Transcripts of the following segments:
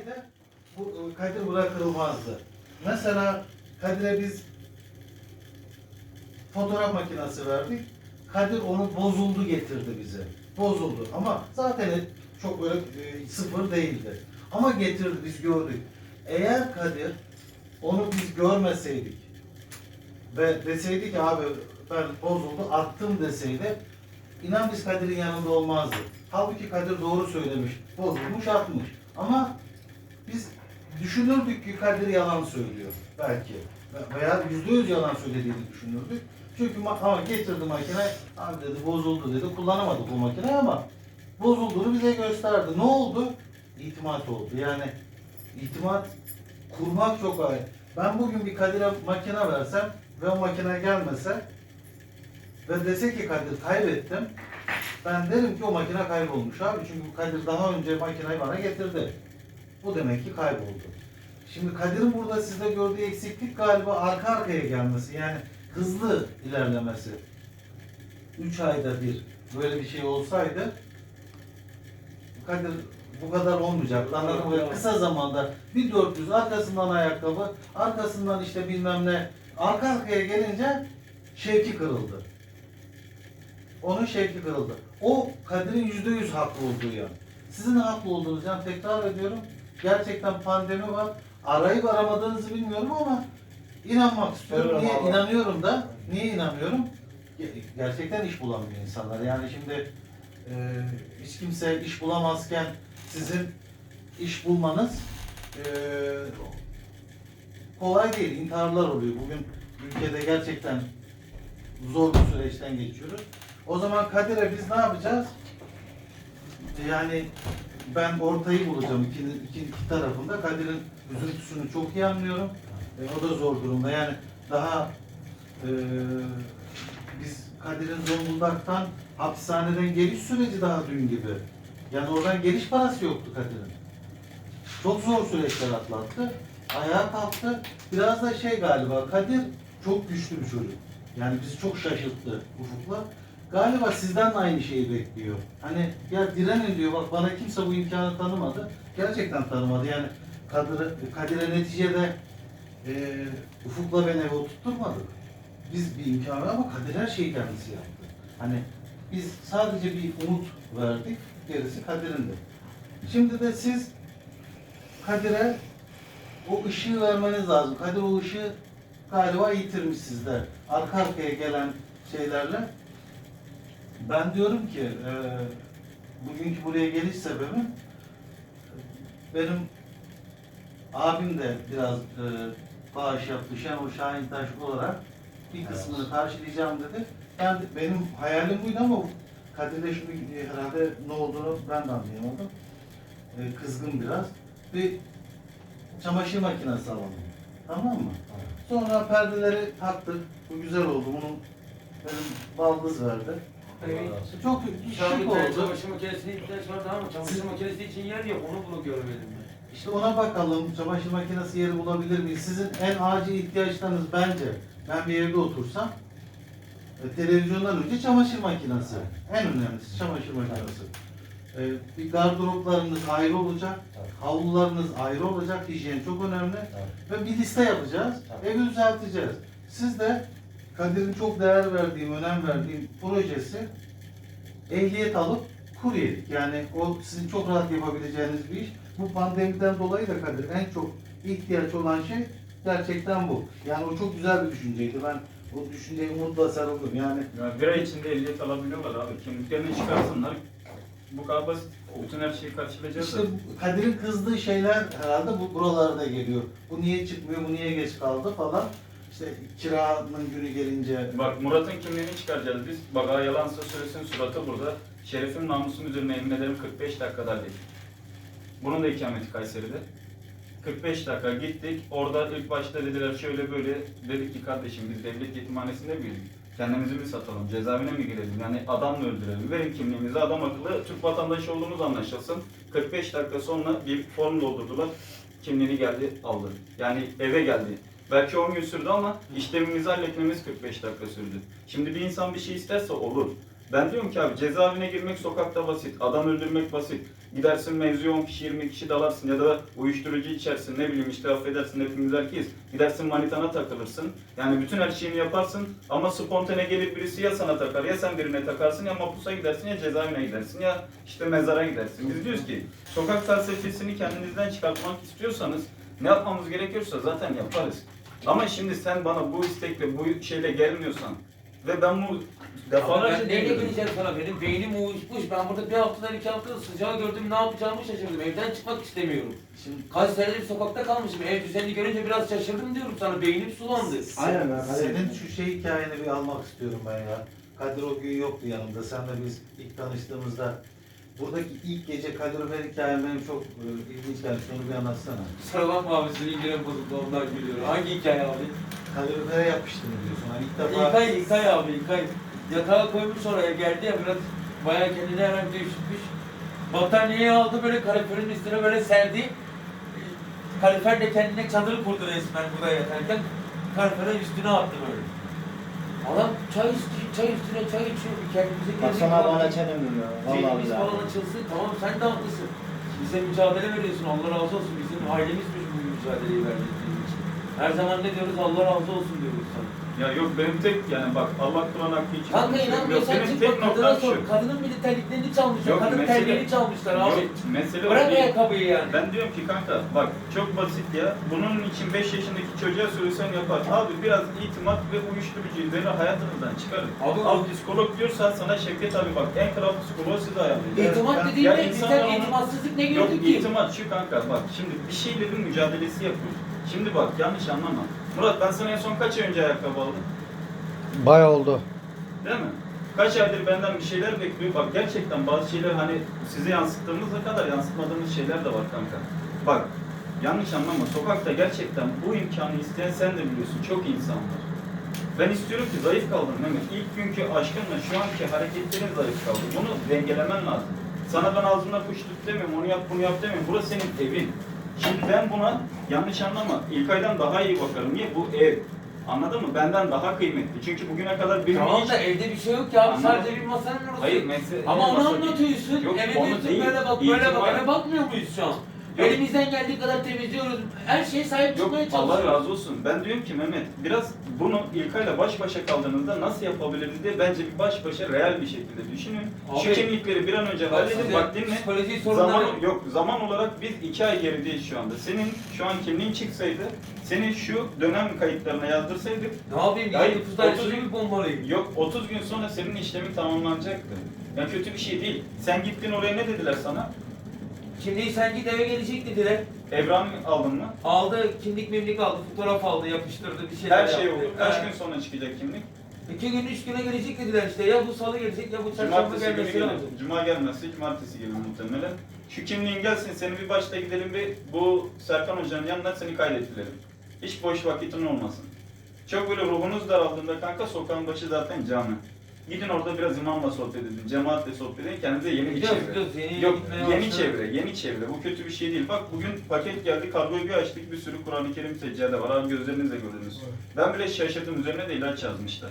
olsaydı bu e, Kadir bırakılmazdı. Mesela Kadir'e biz fotoğraf makinesi verdik. Kadir onu bozuldu getirdi bize. Bozuldu ama zaten çok böyle e, sıfır değildi. Ama getirdi biz gördük. Eğer Kadir onu biz görmeseydik ve deseydi ki abi ben bozuldu attım deseydi inan biz Kadir'in yanında olmazdı. Halbuki Kadir doğru söylemiş. Bozulmuş atmış. Ama düşünürdük ki Kadir yalan söylüyor belki. Veya yüzde yüz yalan söylediğini düşünürdük. Çünkü ma- ama getirdi makine, abi dedi bozuldu dedi. Kullanamadık bu makineyi ama bozulduğunu bize gösterdi. Ne oldu? İtimat oldu. Yani itimat kurmak çok kolay. Ben bugün bir Kadir'e makine versem ve o makine gelmese ve dese ki Kadir kaybettim. Ben derim ki o makine kaybolmuş abi. Çünkü Kadir daha önce makineyi bana getirdi. Bu demek ki kayboldu. Şimdi Kadir'in burada sizde gördüğü eksiklik galiba arka arkaya gelmesi. Yani hızlı ilerlemesi. 3 ayda bir böyle bir şey olsaydı Kadir bu kadar olmayacak. Anladın mı? Kısa zamanda bir 400 arkasından ayakkabı, arkasından işte bilmem ne arka arkaya gelince şevki kırıldı. Onun şevki kırıldı. O Kadir'in yüzde yüz haklı olduğu yan. Sizin haklı olduğunuz yan tekrar ediyorum. Gerçekten pandemi var. Arayıp aramadığınızı bilmiyorum ama inanmak istiyorum. Evet, Niye ama- inanıyorum da? Niye inanıyorum? Ge- Gerçekten iş bulamıyor insanlar. Yani şimdi e, hiç kimse iş bulamazken sizin iş bulmanız e, kolay değil. İntiharlar oluyor. Bugün ülkede gerçekten zor bir süreçten geçiyoruz. O zaman Kadir'e biz ne yapacağız? Yani ben ortayı bulacağım iki, iki, iki tarafında. Kadir'in üzüntüsünü çok iyi anlıyorum. E, o da zor durumda. Yani daha e, biz Kadir'in Zonguldak'tan hapishaneden geliş süreci daha dün gibi. Yani oradan geliş parası yoktu Kadir'in. Çok zor süreçler atlattı. Ayağa kalktı. Biraz da şey galiba Kadir çok güçlü bir çocuk. Yani bizi çok şaşırttı Ufuk'la. Galiba sizden de aynı şeyi bekliyor. Hani ya direnin diyor bak bana kimse bu imkanı tanımadı. Gerçekten tanımadı. Yani Kadir'e, Kadir'e neticede e, Ufuk'la ben eve oturtturmadık. Biz bir imkan verdik ama Kadir her şeyi kendisi yaptı. Hani biz sadece bir umut verdik. Gerisi Kadir'in de. Şimdi de siz Kadir'e o ışığı vermeniz lazım. Kadir o ışığı galiba yitirmiş sizde. Arka arkaya gelen şeylerle. Ben diyorum ki e, bugünkü buraya geliş sebebim benim abim de biraz e, bağış yaptı. Şenol Şahintaş olarak bir kısmını karşılayacağım dedi. Yani benim hayalim buydu ama Kadir'de şimdi e, herhalde ne olduğunu ben de anlayamadım. E, kızgın biraz. Bir çamaşır makinesi alalım. Tamam mı? Sonra perdeleri taktık. Bu güzel oldu. Bunun benim baldız verdi. Çok Şu şık oldu. çamaşır makinesine ihtiyaç vardı ama çamaşır makinesi için yer yok. Onu bunu görmedim ben. İşte ona bakalım. Çamaşır makinesi yeri bulabilir miyiz? Sizin en acil ihtiyaçlarınız bence. Ben bir evde otursam e, televizyondan önce çamaşır makinesi. En önemlisi çamaşır makinesi. E, bir gardıroplarınız ayrı olacak. Havlularınız ayrı olacak. Hijyen çok önemli. Ve bir liste yapacağız. Evi düzelteceğiz. Siz de Kadir'in çok değer verdiğim, önem verdiğim projesi ehliyet alıp kuryelik. Yani o sizin çok rahat yapabileceğiniz bir iş. Bu pandemiden dolayı da Kadir en çok ihtiyaç olan şey gerçekten bu. Yani o çok güzel bir düşünceydi. Ben o düşünceye umutla sarıldım. Yani Ya bir ay içinde ehliyet alabiliyorlar abi. Kimliklerini çıkarsınlar. Bu kadar basit. Bütün her şeyi karşılayacağız. işte. Kadir'in kızdığı şeyler herhalde bu buralarda geliyor. Bu niye çıkmıyor, bu niye geç kaldı falan. İşte kiranın günü gelince Bak Murat'ın kimliğini çıkaracağız biz. Bak ha yalansa söylesin suratı burada. Şerefim namusum üzerine yemin ederim 45 dakikada hallettik. Bunun da ikameti Kayseri'de. 45 dakika gittik. Orada ilk başta dediler şöyle böyle. Dedik ki kardeşim biz devlet yetimhanesinde büyüdük. Kendimizi mi satalım? Cezaevine mi girelim? Yani adam mı öldürelim? Verin kimliğimizi adam akıllı Türk vatandaşı olduğumuz anlaşılsın. 45 dakika sonra bir form doldurdular. Kimliğini geldi aldı. Yani eve geldi. Belki 10 gün sürdü ama işlemimizi halletmemiz 45 dakika sürdü. Şimdi bir insan bir şey isterse olur. Ben diyorum ki abi cezaevine girmek sokakta basit, adam öldürmek basit. Gidersin mevzu 10 kişi 20 kişi dalarsın ya da uyuşturucu içersin ne bileyim işte affedersin hepimiz erkeğiz. Gidersin manitana takılırsın. Yani bütün her şeyini yaparsın ama spontane gelip birisi ya sana takar ya sen birine takarsın ya mapusa gidersin ya cezaevine gidersin ya işte mezara gidersin. Biz diyoruz ki sokak felsefesini kendinizden çıkartmak istiyorsanız ne yapmamız gerekiyorsa zaten yaparız. Ama şimdi sen bana bu istekle bu şeyle gelmiyorsan ve ben bu defalarca ben neyle deniyorum. geleceğim sana? Benim beynim uyuşmuş. Ben burada bir haftadan iki haftada sıcağı gördüm. Ne yapacağımı şaşırdım. Evden çıkmak istemiyorum. Şimdi Kaç senedir sokakta kalmışım. Ev düzenini görünce biraz şaşırdım diyorum sana. Beynim sulandı. Aynen ben. senin şu şey hikayeni bir almak istiyorum ben ya. Kadir o gün yoktu yanımda. Sen de biz ilk tanıştığımızda buradaki ilk gece Kadir Ömer hikayen benim çok e, ilginç geldi. Şunu bir anlatsana. Kusura bakma abi senin ilgilen bozuldu ondan gülüyorum. Hangi hikaye abi? Kadir Ömer'e yapmıştım diyorsun. Hani ilk defa İlkay, İlkay abi İlkay. Yatağa koymuş oraya geldi ya biraz bayağı kendine herhalde üşütmüş. Battaniyeyi aldı böyle kaliferin üstüne böyle serdi. Kalifer de kendine çadır kurdu resmen burada yatarken. Kaliferin üstüne attı böyle. Adam çay istiyor, çay üstüne çay içiyor. Kendimize geldik. Baksana bana çenem ya. Vallahi billahi. falan açılsın. Tamam sen de haklısın. Bize mücadele veriyorsun. Allah razı olsun. Bizim ailemizmiş bu mücadeleyi verdiğin için. Her zaman ne diyoruz? Allah razı olsun diyoruz. Ya yok benim tek yani bak Allah Kur'an hakkı için. Kanka inanmıyorsan çık bak kadına sor. Kadının bile terliklerini çalmışlar. Yok, Kadın mesele- terliğini çalmışlar abi. Yok, mesele o Bırak değil. ayakkabıyı yani. Ben diyorum ki kanka bak çok basit ya. Bunun için 5 yaşındaki çocuğa söylesen yapar. Abi biraz itimat ve uyuşturucu üzerine hayatınızdan çıkarın. Abi- Al psikolog diyorsa sana Şevket abi bak en kral psikoloğu siz ayarlayın. İtimat dediğin ya ne? insanlar onu- itimatsızlık ne Yok gördük ki? itimat şu kanka bak şimdi bir şeylerin mücadelesi yapıyoruz. Şimdi bak yanlış anlama. Murat ben sana en son kaç ay önce ayakkabı aldım? Bayağı oldu. Değil mi? Kaç aydır benden bir şeyler bekliyor. Bak gerçekten bazı şeyler hani size yansıttığımızda kadar yansıtmadığımız şeyler de var kanka. Bak yanlış anlama. Sokakta gerçekten bu imkanı isteyen sen de biliyorsun. Çok insan var. Ben istiyorum ki zayıf kaldın Mehmet. İlk günkü aşkınla şu anki hareketlerin zayıf kaldı. Bunu dengelemen lazım. Sana ben ağzımda kuş tut demiyorum, onu yap bunu yap demiyorum. Burası senin evin. Şimdi ben buna yanlış anlama. İlkay'dan daha iyi bakarım. Niye? Bu ev. Anladın mı? Benden daha kıymetli. Çünkü bugüne kadar benim Tamam da evde bir şey yok ya. Anladım. Sadece bir masanın orası. Hayır mesele... Ama onu masa değil. anlatıyorsun. Yok, Eve onu diyorsun değil. böyle bak böyle bak. Eve bakmıyor muyuz şu an? Elimizden geldiği kadar temizliyoruz. Her şeye sahip Yok çıkmaya Allah çalışıyoruz. razı olsun. Ben diyorum ki Mehmet biraz bunu İlkay'la baş başa kaldığınızda nasıl yapabiliriz diye bence bir baş başa real bir şekilde düşünün. Şu Abi, kimlikleri bir an önce halledin. Bak dinle. Psikoloji sorunları Zaman yok zaman olarak biz iki ay gerideyiz şu anda. Senin şu an kimliğin çıksaydı, senin şu dönem kayıtlarına yazdırsaydık Ne yapayım? Hayır, Hayır, nüfuslar otuz- içini mi bombalayayım? yok 30 gün sonra senin işlemin tamamlanacaktı. Ya kötü bir şey değil. Sen gittin oraya ne dediler sana? Şimdi sen git eve gelecek dediler. Evran aldın mı? Aldı, kimlik mimlik aldı, fotoğraf aldı, yapıştırdı, bir şeyler Her şey yaptı. oldu. Kaç gün sonra çıkacak kimlik? İki gün, üç güne gelecek dediler işte. Ya bu salı gelecek ya bu çarşamba Cumartesi günü gelmesi gelir. lazım. Cuma gelmezse cumartesi gelir muhtemelen. Şu kimliğin gelsin seni bir başta gidelim bir bu Serkan Hoca'nın yanına seni kaydettirelim. Hiç boş vakitin olmasın. Çok böyle ruhunuz daraldığında kanka sokağın başı zaten cami. Gidin orada biraz imamla sohbet edin, cemaatle sohbet edin, kendinize yeni bir çevre. gidiyoruz. Yeni Yok gitmeye yeni başladık. çevre, yeni çevre. Bu kötü bir şey değil. Bak bugün paket geldi, kargoyu bir açtık, bir sürü Kur'an-ı Kerim seccade var. Abi gözlerinizle gördünüz. Ben bile şaşırdım, üzerine de ilaç yazmışlar.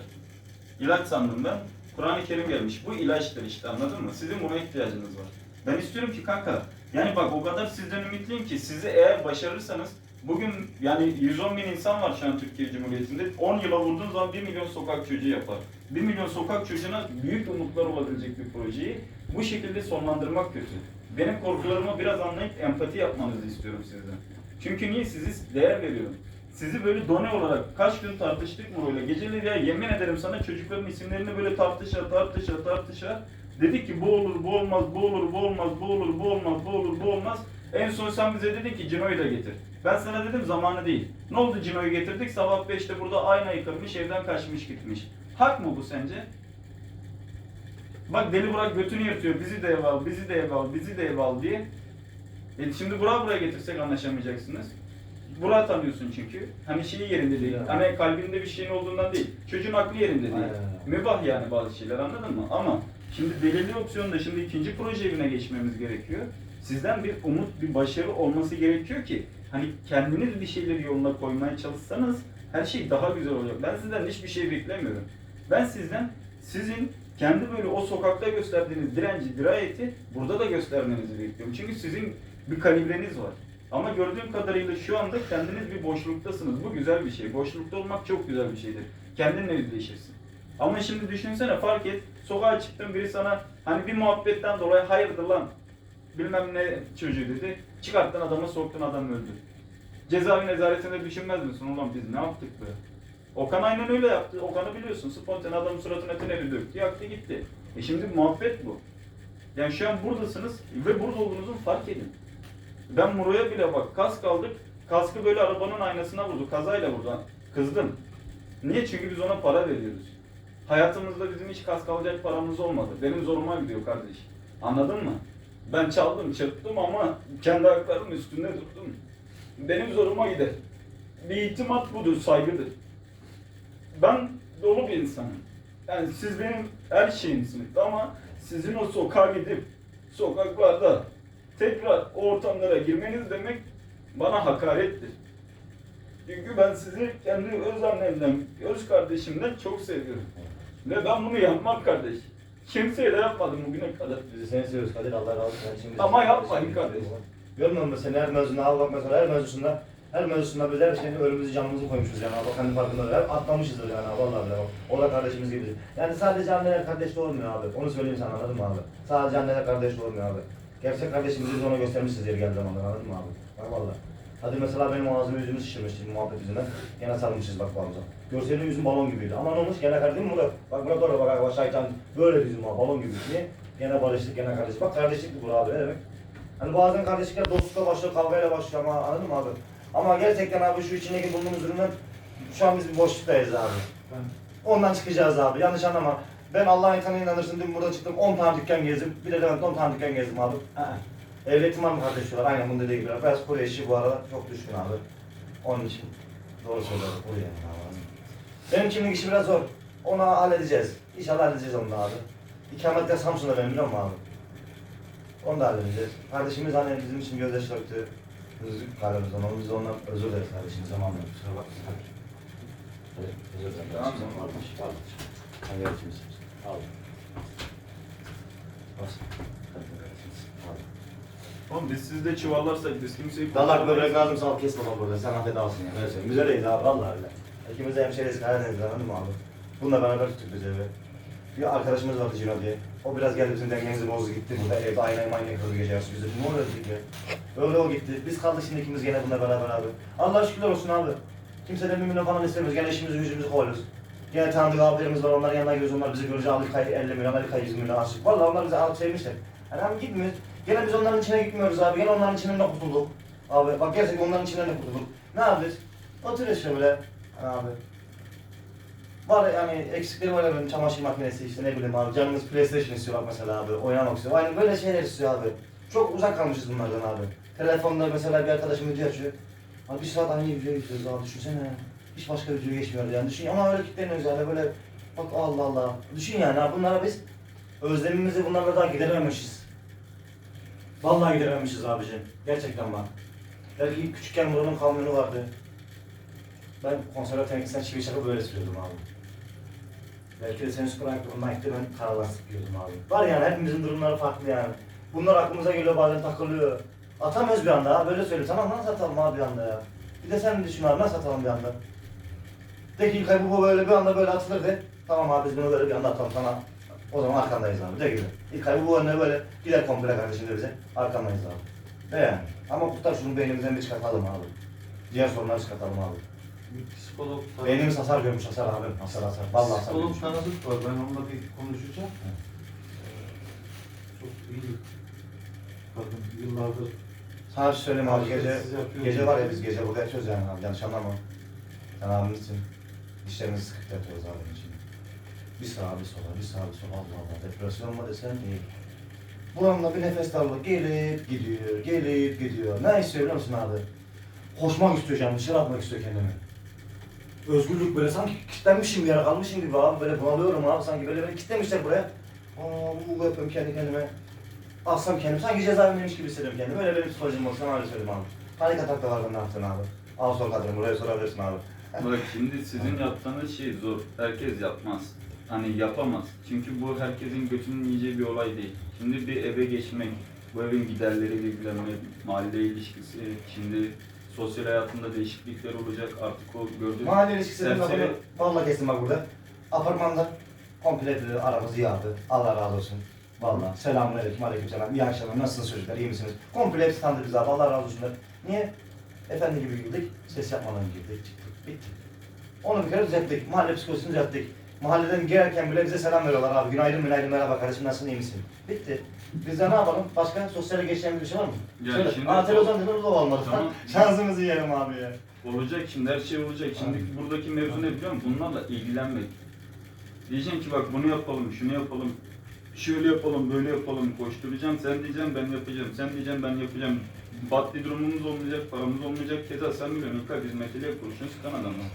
İlaç sandım ben. Kur'an-ı Kerim gelmiş. Bu ilaçtır işte anladın mı? Sizin buna ihtiyacınız var. Ben istiyorum ki kanka, yani bak o kadar sizden ümitliyim ki sizi eğer başarırsanız Bugün yani 110 bin insan var şu an Türkiye Cumhuriyeti'nde. 10 yıla vurduğun zaman 1 milyon sokak çocuğu yapar. 1 milyon sokak çocuğuna büyük umutlar olabilecek bir projeyi bu şekilde sonlandırmak kötü. Benim korkularımı biraz anlayıp empati yapmanızı istiyorum sizden. Çünkü niye sizi değer veriyorum. Sizi böyle done olarak kaç gün tartıştık Muro'yla. Geceleri ya yemin ederim sana çocukların isimlerini böyle tartışa tartışa tartışa. Dedik ki bu olur, bu olmaz, bu olur, bu olmaz, bu olur, bu olmaz, bu olur, bu olmaz. En son sen bize dedin ki Cino'yu da getir. Ben sana dedim zamanı değil. Ne oldu Cino'yu getirdik? Sabah 5'te burada aynayı kırmış, evden kaçmış gitmiş. Hak mı bu sence? Bak Deli Burak götünü yırtıyor. Bizi de ev al, bizi de ev al, bizi de ev al diye. E şimdi Burak'ı buraya getirsek anlaşamayacaksınız. Burak'ı tanıyorsun çünkü. Hani şeyi yerinde değil. Ya. Hani kalbinde bir şeyin olduğundan değil. Çocuğun aklı yerinde değil. Aynen. Mübah yani bazı şeyler anladın mı? Ama şimdi belirli opsiyonda şimdi ikinci proje evine geçmemiz gerekiyor. Sizden bir umut, bir başarı olması gerekiyor ki hani kendiniz bir şeyleri yoluna koymaya çalışsanız her şey daha güzel olacak. Ben sizden hiçbir şey beklemiyorum. Ben sizden sizin kendi böyle o sokakta gösterdiğiniz direnci, dirayeti burada da göstermenizi bekliyorum. Çünkü sizin bir kalibreniz var. Ama gördüğüm kadarıyla şu anda kendiniz bir boşluktasınız. Bu güzel bir şey. Boşlukta olmak çok güzel bir şeydir. Kendinle yüzleşirsin. Ama şimdi düşünsene fark et. Sokağa çıktın biri sana hani bir muhabbetten dolayı hayırdır lan bilmem ne çocuğu dedi. Çıkarttın adamı soktun adam öldü. Cezaevi nezaretinde düşünmez misin? Ulan biz ne yaptık be? Okan aynen öyle yaptı. Okan'ı biliyorsun. Spontane adamın suratına tüneli döktü. Yaktı gitti. E şimdi muhabbet bu. Yani şu an buradasınız ve burada olduğunuzu fark edin. Ben Muro'ya bile bak kask aldık. Kaskı böyle arabanın aynasına vurdu. Kazayla vurdu. Kızdım. Niye? Çünkü biz ona para veriyoruz. Hayatımızda bizim hiç kask alacak paramız olmadı. Benim zoruma gidiyor kardeş. Anladın mı? Ben çaldım, çırptım ama kendi ayaklarımın üstünde durdum. Benim zoruma gider. Bir itimat budur, saygıdır. Ben dolu bir insanım. Yani siz benim her şeyimsiniz ama sizin o sokağa gidip sokaklarda tekrar o ortamlara girmeniz demek bana hakarettir. Çünkü ben sizi kendi öz annemden, öz kardeşimden çok seviyorum. Ve ben bunu yapmam kardeş. Kimseye de yapmadım bugüne kadar. Bizi seni seviyoruz Kadir Allah razı olsun. Şimdi Ama yapmayın kardeş. Görmüyor musun seni her mevzunda al bak mesela her mevzusunda her mevzusunda biz her şeyini ölümümüzü canımızı koymuşuz yani bak kendi farkında hep atlamışızdır yani vallahi bile bak. O da kardeşimiz gibi. Yani sadece anneler kardeş doğurmuyor abi. Onu söyleyeyim sana anladın mı abi? Sadece anneler kardeş doğurmuyor abi. Gerçek kardeşimizi biz ona göstermişiz diye geldi zamanlar anladın mı abi? Bak vallahi. Hadi mesela benim ağzımı yüzümü şişirmişti muhabbet yüzünden. Gene sarılmışız bak bağımıza. Görseydin yüzüm balon gibiydi. Ama ne olmuş? Gene kardeşim Murat. Bak Murat orada bak bak şeytan böyle yüzüm var balon gibi. Niye? Gene barıştık gene kardeşlik. Bak kardeşlik bu abi ne demek? Hani bazen kardeşlikler dostlukla başlıyor, kavgayla başlıyor ama anladın mı abi? Ama gerçekten abi şu içindeki bulunduğumuz üründen şu an biz bir boşluktayız abi. Ondan çıkacağız abi. Yanlış anlama. Ben Allah'ın insanına inanırsın dün burada çıktım 10 tane dükkan gezdim. Bir de Levent'te 10 tane dükkan gezdim abi. Aa. Evletim var mı kardeş diyorlar. Aynen bunun dediği gibi. Beyaz kurye işi bu arada çok düşkün abi. Onun için doğru söylüyorum. Kurye yani abi. Benim kimlik işi biraz zor. Onu halledeceğiz. İnşallah halledeceğiz onu da abi. İkametler Samsun'da benim biliyor musun abi? Onu da halledeceğiz. Kardeşimiz hani bizim için gözyaşı döktü. Özür kalbimiz ona. Biz de ondan özür dileriz kardeşimize. Tamam mı? Kusura bakmayın. Hadi, Özür dilerim. Tamam. Kardeşim, kardeşim. Hadi görüşürüz. Al. Bas. Hadi görüşürüz. Al. Oğlum biz sizde çuvallarsak biz kimseyi... Dalak böbrek lazım sağ kes baba burada. Sen affet alsın ya. Öyle söyleyeyim. Biz abi vallahi öyle. İkimiz de hemşehriyiz Karadeniz'de anladın mı abi? Bununla beraber tuttuk biz evi. Bir arkadaşımız vardı Cino diye. O biraz geldi bizim dengemizi bozdu gitti burada. Evde aynayı manyayı kırdı gece yarısı. Biz de ne oluyor ya. Öyle o gitti. Biz kaldık şimdi ikimiz gene bununla beraber abi. Allah şükürler olsun abi. Kimseden milyon falan istemiyoruz. Gene işimizi gücümüzü koyuyoruz. Gene tanıdık abilerimiz var. Onların yanına gidiyoruz. Onlar bizi görünce aldık kay 50 milyon, aldık kay 100 milyon aşık. Vallahi onlar bizi alıp sevmişler. Yani hem gitmiyoruz. Gene biz onların içine gitmiyoruz abi. Gene onların içinden de kurtulduk. Abi bak gerçekten onların içinden de kurtulduk. Ne yapıyoruz? Oturuyoruz şöyle. Abi. Var yani eksikleri var benim çamaşır makinesi işte ne bileyim abi canımız PlayStation istiyor bak mesela abi oynamak istiyor. Aynen böyle şeyler istiyor abi. Çok uzak kalmışız bunlardan abi. Telefonda mesela bir arkadaşım video açıyor. Abi bir saat aynı video izliyoruz abi düşünsene. Hiç başka video geçmiyor yani düşün ama öyle kitleniyoruz yani böyle bak Allah Allah. Düşün yani abi bunlara biz özlemimizi bunlarla daha giderememişiz. Vallahi giderememişiz abicim. Gerçekten bak. Belki küçükken buranın kamyonu vardı. Ben konserve tenekesinden çivi çakıp böyle sürüyordum abi. Belki de senin süper ayakkabından gitti ben karalar sıkıyordum abi. Var yani hepimizin durumları farklı yani. Bunlar aklımıza geliyor bazen takılıyor. Atamıyoruz bir anda abi böyle söyle tamam nasıl atalım abi bir anda ya. Bir de sen düşün abi nasıl atalım bir anda. De ki bu böyle bir anda böyle atılır de. Tamam abi biz bunu böyle bir anda atalım sana. O zaman arkandayız abi de gibi. İlkay bu önüne böyle gider komple kardeşim de bize. Arkandayız abi. De yani. Ama kurtar şunu beynimizden bir çıkartalım abi. Diğer sorunları çıkartalım abi. bir psikolog Beynimiz hasar görmüş hasar abi. Hasar hasar. Vallahi hasar görmüş. Psikolog tanıdık var. Ben onunla bir konuşacağım. Ee, Çok iyi bir kadın. Yıllardır Sana bir şey söyleyeyim abi gece, Siz yapıyorsunuz. gece var ya biz gece burada yatıyoruz yani abi yanlış anlama. Sen abimiz için dişlerimizi sıkıp yatıyoruz abinin için. Bir sağa bir sola, bir sağa bir sola Allah Allah depresyon mu desen iyi. Buramda bir nefes darlığı gelip gidiyor, gelip gidiyor. Ne istiyor biliyor musun abi? Koşmak istiyor canım, dışarı atmak istiyor kendimi. Özgürlük böyle sanki kilitlenmişim bir yere kalmışım gibi abi böyle bunalıyorum abi sanki böyle beni kilitlemişler buraya. Aa bu yapıyorum kendi kendime. Alsam kendimi sanki cezaevindeymiş gibi hissediyorum kendimi. Öyle benim psikolojim olsa sana öyle söyleyeyim abi. Panik atak da var bende haftan abi. Al sor kadını buraya sorabilirsin abi. Bak şimdi sizin yaptığınız şey zor. Herkes yapmaz. Hani yapamaz. Çünkü bu herkesin götünün yiyeceği bir olay değil. Şimdi bir eve geçmek, bu evin giderleriyle ilgilenmek, mahalle ilişkisi, şimdi sosyal hayatında değişiklikler olacak. Artık o gördüğünüz Mahalle ilişkisinin Serseri- lafını valla kestim bak burada. Apartmanda komple dedi, aramızı yağdı. Allah razı olsun. Valla selamünaleyküm, aleykümselam. İyi akşamlar, nasılsınız çocuklar, iyi misiniz? Komple hepsi tanıdı bizi abi, Allah razı olsunlar. Niye? Efendi gibi girdik, ses yapmadan girdik, çıktık, bitti. Onu bir kere düzelttik, mahalle psikolojisini düzelttik. Mahalleden girerken bile bize selam veriyorlar abi. Günaydın, günaydın, merhaba kardeşim, nasılsın, iyi misin? Bitti. Biz de ne yapalım? Başka sosyal geçeceğimiz bir şey var mı? Ya Söyle. şimdi- Aa televizyon o da olmadı. Tamam. Şansımızı yiyelim abi ya. Olacak şimdi her şey olacak. Şimdi buradaki mevzu ne biliyor musun? Bunlarla ilgilenmek. Diyeceksin ki bak bunu yapalım, şunu yapalım, şöyle yapalım, böyle yapalım, koşturacağım. Sen diyeceksin ben yapacağım, sen diyeceksin ben yapacağım. Maddi durumumuz olmayacak, paramız olmayacak. Keza sen biliyorsun İlkay biz meteliye kurşun sıkan adamlar.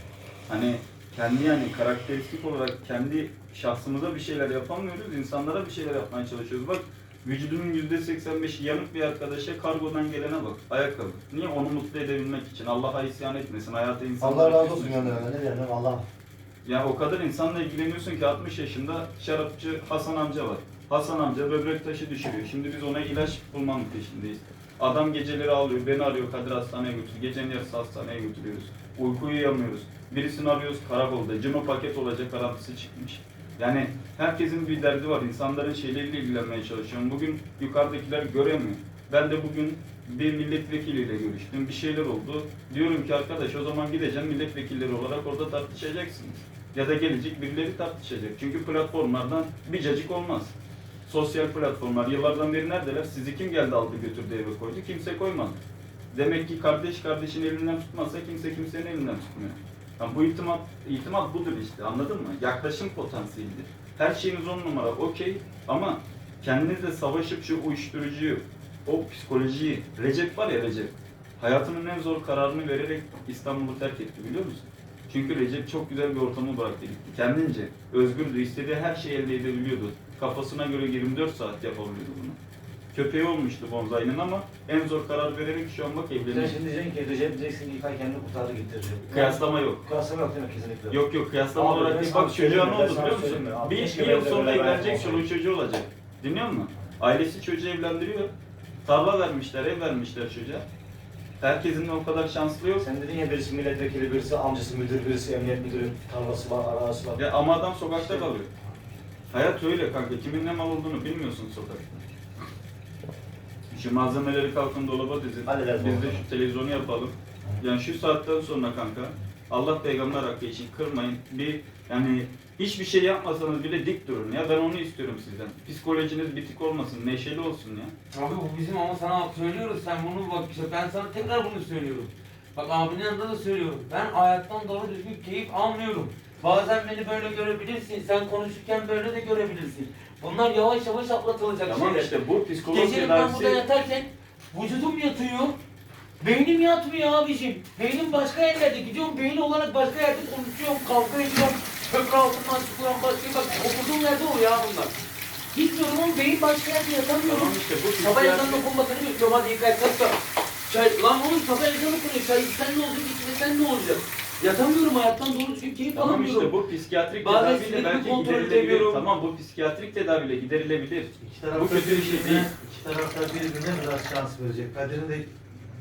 Hani kendi yani karakteristik olarak kendi şahsımıza bir şeyler yapamıyoruz. insanlara bir şeyler yapmaya çalışıyoruz. Bak vücudunun yüzde 85'i yanık bir arkadaşa kargodan gelene bak. Ayakkabı. Niye? Onu mutlu edebilmek için. Allah'a isyan etmesin. Hayata insanlara Allah razı olsun gönderene. Ne diyelim Allah. Ya o kadar insanla ilgileniyorsun ki 60 yaşında şarapçı Hasan amca var. Hasan amca böbrek taşı düşürüyor. Şimdi biz ona ilaç bulmanın peşindeyiz. Adam geceleri ağlıyor, beni arıyor Kadir hastaneye götür. Gecenin yarısı hastaneye götürüyoruz. Uykuyu uyuyamıyoruz. Birisini arıyoruz karakolda. Cima paket olacak garantisi çıkmış. Yani herkesin bir derdi var. İnsanların şeyleriyle ilgilenmeye çalışıyorum. Bugün yukarıdakiler göremiyor. Ben de bugün bir milletvekiliyle görüştüm. Bir şeyler oldu. Diyorum ki arkadaş o zaman gideceğim milletvekilleri olarak orada tartışacaksınız. Ya da gelecek birileri tartışacak. Çünkü platformlardan bir cacık olmaz. Sosyal platformlar yıllardan beri neredeler? Sizi kim geldi aldı götürdü eve koydu? Kimse koymadı. Demek ki kardeş kardeşin elinden tutmazsa kimse kimsenin elinden tutmuyor. Yani bu itimat, itimat budur işte anladın mı? Yaklaşım potansiyelidir. Her şeyiniz on numara okey ama kendinizle savaşıp şu uyuşturucuyu, o psikolojiyi, Recep var ya Recep, hayatının en zor kararını vererek İstanbul'u terk etti biliyor musun? Çünkü Recep çok güzel bir ortamı bıraktı gitti. Kendince özgürdü, istediği her şeyi elde edebiliyordu. Kafasına göre 24 saat yapabiliyordu bunu. Köpeği olmuştu Bonzai'nin ama en zor karar vererek şu an bak Sen evleniyor. şimdi diyeceksin ki Recep diyeceksin ki İlkay kendini kurtardı gitti Recep. Kıyaslama yok. Kıyaslama yok değil mi kesinlikle? Yok yok kıyaslama Abi olarak değil. sana Bak çocuğa ne ben oldu sana biliyor musun? söyleyeyim. Bir, Keşke bir yıl sonra evlenecek ben çoluğu çocuğu olacak. Dinliyor musun? Ailesi çocuğu evlendiriyor. Tarla vermişler, ev vermişler çocuğa. Herkesin de o kadar şanslı yok. Sen dedin ya birisi milletvekili, birisi amcası müdür, birisi emniyet müdürü, tarlası var, arası var. Ya ama adam sokakta kalıyor. Hayat öyle kanka. Kimin ne mal olduğunu bilmiyorsun sokakta. Şu malzemeleri kalkın dolaba dizin. Hallederiz Biz de şu televizyonu yapalım. Yani şu saatten sonra kanka Allah peygamber hakkı için kırmayın. Bir yani hiçbir şey yapmasanız bile dik durun ya. Ben onu istiyorum sizden. Psikolojiniz bitik olmasın, neşeli olsun ya. Abi bu bizim ama sana söylüyoruz sen bunu bak işte ben sana tekrar bunu söylüyorum. Bak abinin yanında da söylüyorum. Ben hayattan doğru düzgün keyif almıyorum. Bazen beni böyle görebilirsin. Sen konuşurken böyle de görebilirsin. Bunlar yavaş yavaş atlatılacak Tamam şeyler. işte bu psikolog Geceleri ben burada yatarken vücudum yatıyor. Beynim yatmıyor abicim. Beynim başka yerlerde. Gidiyorum beyin olarak başka yerde konuşuyorum, kavga ediyorum. Köprü altından çıkıyorum, başka bak oturduğum yerde o ya bunlar. Gitmiyorum ama beyin başka yerde yatamıyorum. Tamam işte bu Sabah psikiyatri dokunmasını bekliyorum hadi yıkay kalk kalk. Çay, lan oğlum sabah ezanı okunuyor. Çay içsen ne olacak, içmesen ne olacak? Yatamıyorum hayattan doğru düzgün keyif Tamam alamıyorum. işte bu psikiyatrik Bazen tedaviyle sinirimi belki kontrol giderilebilir. edemiyorum. Tamam bu psikiyatrik tedaviyle giderilebilir. İki tarafta Bu kötü bir şey birbirine- değil. İki tarafta birbirine biraz şans verecek. Kadir'in de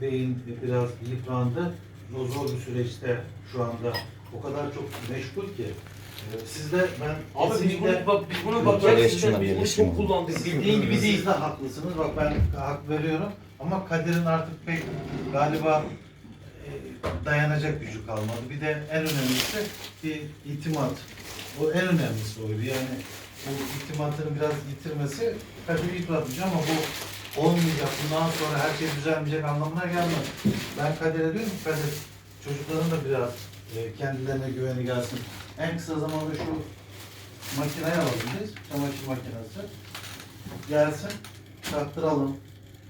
beyin biraz yıprandı. O zor bir süreçte şu anda o kadar çok meşgul ki. Ee, Siz de ben Abi biz kesinlikle- bunu bak biz bunu bak gerçekten biz bunu çok kullandık. Bildiğin gibi değil. Siz de haklısınız. Bak ben hak veriyorum. Ama Kadir'in artık pek galiba dayanacak gücü kalmadı. Bir de en önemlisi bir itimat. O en önemlisi oydu. Yani bu itimatını biraz yitirmesi Kadir'i yıpratmış ama bu olmayacak. Bundan sonra her şey düzelmeyecek anlamına gelmez. Ben Kadir'e diyorum ki Kadir çocukların da biraz e, kendilerine güveni gelsin. En kısa zamanda şu makineyi alalım biz. Çamaşır makinesi gelsin, taktıralım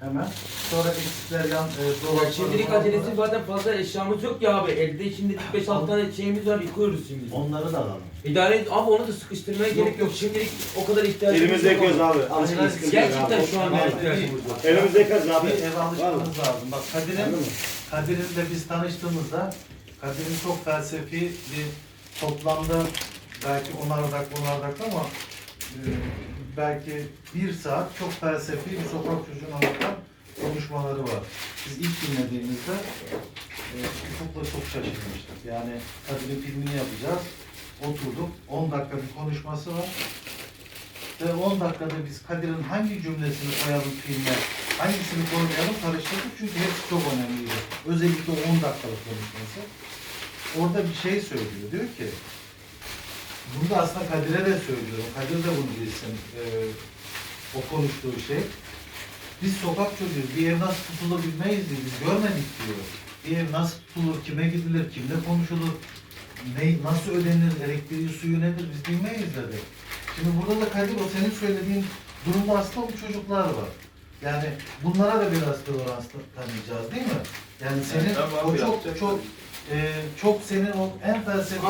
hemen. Sonra eksikler yan e, Ya şimdilik acelesi zaten fazla eşyamız yok ya abi. Elde şimdilik 5-6 tane şeyimiz var yıkıyoruz şimdi. Onları da alalım. İdare et abi onu da sıkıştırmaya Yok. gerek yok. Şimdilik o kadar ihtiyacımız Elimizde yok. yakıyoruz abi. Alışkın sıkıntı yok Gerçekten abi. şu an Evet. ihtiyacımız var. Elimizde yakıyoruz abi. Bir ev alışmamız Vallahi. lazım. Bak Kadir'in Anladın mı? Kadir'in de biz tanıştığımızda Kadir'in çok felsefi bir toplamda belki onar dakika onar dakika ama e, belki bir saat çok felsefi bir sokak çocuğun anlatan konuşmaları var. Biz ilk dinlediğimizde e, Ufuk'la çok şaşırmıştık. Yani Kadir'in filmini yapacağız. Oturduk. 10 dakika bir konuşması var. Ve 10 dakikada biz Kadir'in hangi cümlesini koyalım filme, hangisini koymayalım karıştırdık. Çünkü hepsi çok önemliydi. Özellikle o 10 dakikalık konuşması. Orada bir şey söylüyor. Diyor ki, bunu da aslında Kadir'e de söylüyorum. Kadir de bunu bilsin. Ee, o konuştuğu şey. Biz sokak çocuğuyuz. Bir ev nasıl tutulur bilmeyiz diyor. Biz görmedik diyor. Bir ev nasıl tutulur, kime gidilir, kimle konuşulur, ne, nasıl ödenir, elektriği, suyu nedir biz bilmeyiz dedi. Şimdi burada da Kadir o senin söylediğin durumda aslında bu çocuklar var. Yani bunlara da biraz tolerans tanıyacağız değil mi? Yani senin Evet, tabii abi, o çok yapacak çok e, çok senin o en felsefi